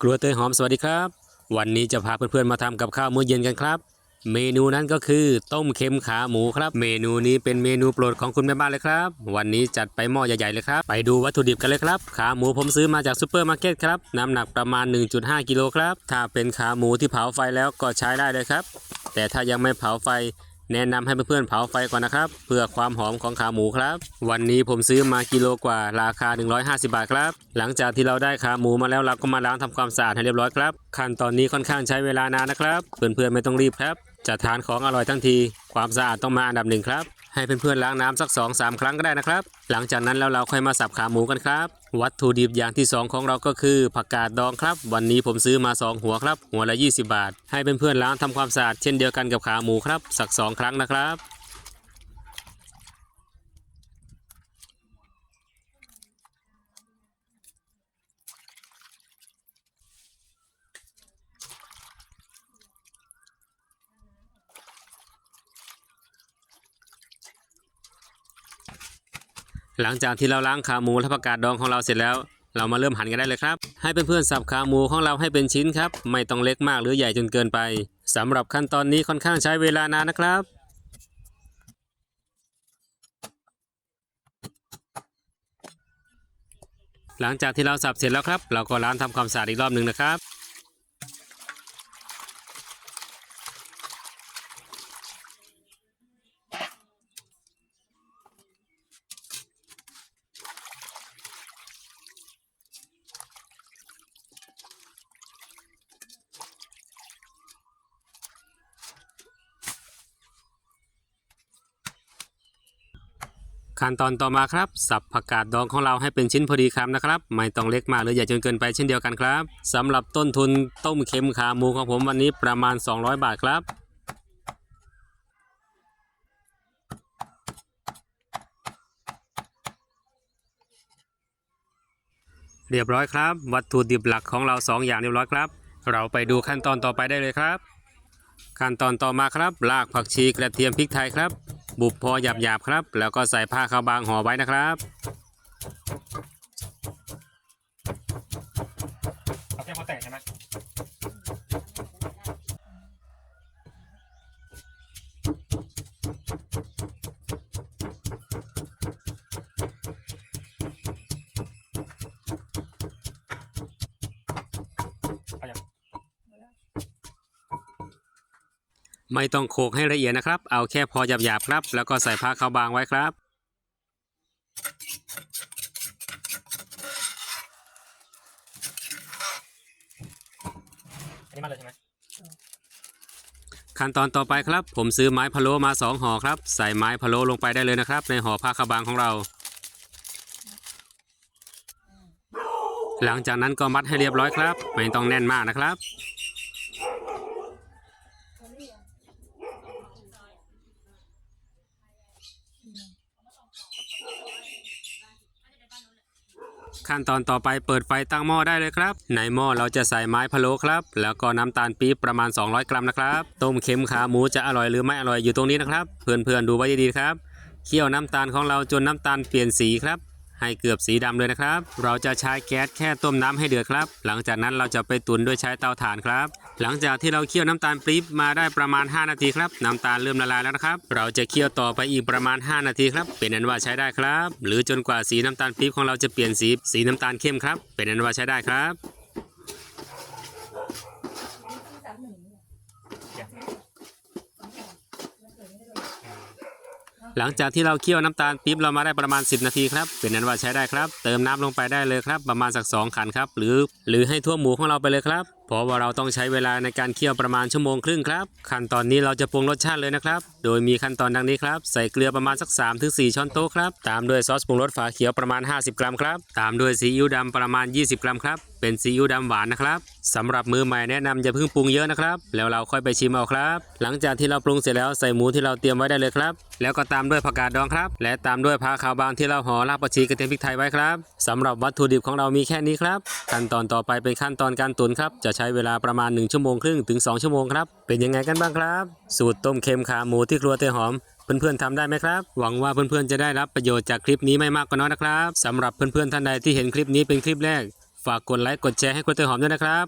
ครัวเตยหอมสวัสดีครับ วันนี้จะพาเพื่อนๆมาทำกับข้าวมื้อเย็นกันครับ เมนูนั้นก็คือต้มเค็มขาหมูครับ เมนูนี้เป็นเมนูโปรดของคุณแม่บ้านเลยครับ วันนี้จัดไปหม้อใหญ่ๆเลยครับ ไปดูวัตถุดิบกันเลยครับ ขาหมูผมซื้อมาจากซูเปอร์มาร์เก็ตครับน้ำหนักประมาณ 1.5 กิโลครับ ถ้าเป็นขาหมูที่เผาไฟแล้วก็ใช้ได้เลยครับ แต่ถ้ายังไม่เผาไฟ แนะนำให้เพื่อนๆเผาไฟก่อนนะครับ เพื่อความหอมของขาหมูครับ วันนี้ผมซื้อมากิโลกว่าราคา 150 บาทครับ หลังจากที่เราได้ขาหมูมาแล้วเราก็มาล้างทำความสะอาดให้เรียบร้อยครับ ขั้นตอนนี้ค่อนข้างใช้เวลานานนะครับ เพื่อนๆไม่ต้องรีบครับ จะทานของอร่อยทั้งที ความสะอาดต้องมาอันดับหนึ่งครับ ให้เพื่อนๆล้างน้ำสัก 2-3 ครั้งก็ได้นะครับ หลังจากนั้นแล้วเราค่อยมาสับขาหมูกันครับ วัตถุดิบอย่างที่ 2 ของเราก็คือผักกาดดองครับ วันนี้ผมซื้อมา 2 หัวครับ หัวละ 20 บาท ให้เพื่อนๆล้างทำความสะอาดเช่นเดียวกันกับขาหมูครับสัก 2 ครั้งนะครับ หลังจากที่เราล้างขาหมูและผักกาดดองของเราเสร็จแล้ว เรามาเริ่มหั่นกันได้เลยครับ ให้เพื่อนๆสับขาหมูของเราให้เป็นชิ้นครับ ไม่ต้องเล็กมากหรือใหญ่จนเกินไปสำหรับขั้นตอนนี้ค่อนข้างใช้เวลานานนะครับหลังจากที่เราสับเสร็จแล้วครับ เราก็ล้างทำความสะอาดอีกรอบหนึ่งนะครับ ขั้นตอนต่อมาครับ สับผักกาดดองของเราให้เป็นชิ้นพอดีคำนะครับ ไม่ต้องเล็กมากหรือใหญ่จนเกินไปเช่นเดียวกันครับสำหรับต้นทุนต้มเค็มขาหมูของผมวันนี้ประมาณ 200 บาทครับเรียบร้อยครับ วัตถุดิบหลักของเรา 2 อย่างเรียบร้อยครับ เราไปดูขั้นตอนต่อไปได้เลยครับ ขั้นตอนต่อมาครับรากผักชีกระเทียมพริกไทยครับ บุบพอหยาบๆครับ แล้วก็ใส่ผ้าขาวบางห่อไว้นะครับเอาแค่พอแตกใช่ไหม ไม่ต้องโขลกให้ละเอียดนะครับ เอาแค่พอหยาบๆครับ แล้วก็ใส่ผ้าขาวบางไว้ครับ อันนี้มาเลยใช่ไหมขั้นตอนต่อไปครับ ผมซื้อไม้พะโล้มาสองห่อครับ ใส่ไม้พะโล้ลงไปได้เลยนะครับ ในห่อผ้าขาวบางของเรา หลังจากนั้นก็มัดให้เรียบร้อยครับ ไม่ต้องแน่นมากนะครับ ขั้นตอนต่อไปเปิดไฟตั้งหม้อได้เลยครับ ในหม้อเราจะใส่ไม้พะโล้ครับ แล้วก็น้ำตาลปี๊บประมาณ 200 กรัมนะครับ ต้มเค็มขาหมูจะอร่อยหรือไม่อร่อยอยู่ตรงนี้นะครับ เพื่อนๆดูไว้ดีๆครับ เคี่ยวน้ำตาลของเราจนน้ำตาลเปลี่ยนสีครับให้เกือบสีดำเลยนะครับ เราจะใช้แก๊สแค่ต้มน้ำให้เดือดครับ หลังจากนั้นเราจะไปตุ๋นด้วยใช้เตาถ่านครับ หลังจากที่เราเคี่ยวน้ำตาลปี๊บมาได้ประมาณ 5 นาทีครับ น้ำตาลเริ่มละลายแล้วนะครับ เราจะเคี่ยวต่อไปอีกประมาณ 5 นาทีครับ เป็นอันว่าใช้ได้ครับ หรือจนกว่าสีน้ำตาลปี๊บของเราจะเปลี่ยนสีสีน้ำตาลเข้มครับ เป็นอันว่าใช้ได้ครับหลังจากที่เราเคี่ยวน้ำตาลปี๊บเรามาได้ประมาณ 10 นาทีครับ เป็นนั้นว่าใช้ได้ครับ เติมน้ำลงไปได้เลยครับ ประมาณสัก 2 ขันครับ หรือหรือให้ทั่วหมูของเราไปเลยครับ เพราะว่าเราต้องใช้เวลาในการเคี่ยวประมาณชั่วโมงครึ่งครับ ขั้นตอนนี้เราจะปรุงรสชาติเลยนะครับ โดยมีขั้นตอนดังนี้ครับใส่เกลือประมาณสัก3ถึง4ช้อนโต๊ะครับ ตามด้วยซอสปรุงรสฝาเขียวประมาณ 50 กรัมครับ ตามด้วยซีอิ๊วดำประมาณ 20 กรัมครับ เป็นซีอิ๊วดำหวานนะครับสำหรับมือใหม่แนะนำอย่าเพิ่งปรุงเยอะนะครับ แล้วเราค่อยไปชิมเอาครับ หลังจากที่เราปรุงเสร็จแล้วใส่หมูที่เราเตรียมไว้ได้เลยครับ แล้วก็ตามด้วยผักกาดดองครับ และตามด้วยผ้าขาวบางที่เราห่อรากผักชีกระเทียมพริกไทยไว้ครับสำหรับวัตถุดิบของเรามีแค่นี้ครับ ขั้นตอนต่อไปเป็นขั้นตอนการตุ๋นครับจะใช้เวลาประมาณ 1 ชั่วโมงครึ่งถึง 2 ชั่วโมงครับ เป็นยังไงกันบ้างครับ สูตรต้มเค็มขาหมูที่ครัวเตยหอมเพื่อนๆทำได้ไหมครับ หวังว่าเพื่อนๆจะได้รับประโยชน์จากคลิปนี้ไม่มากก็น้อยนะครับสำหรับเพื่อนๆท่านใดที่เห็นคลิปนี้เป็นคลิปแรก ฝากกดไลค์กดแชร์ให้คุณเตยหอมด้วยนะครับ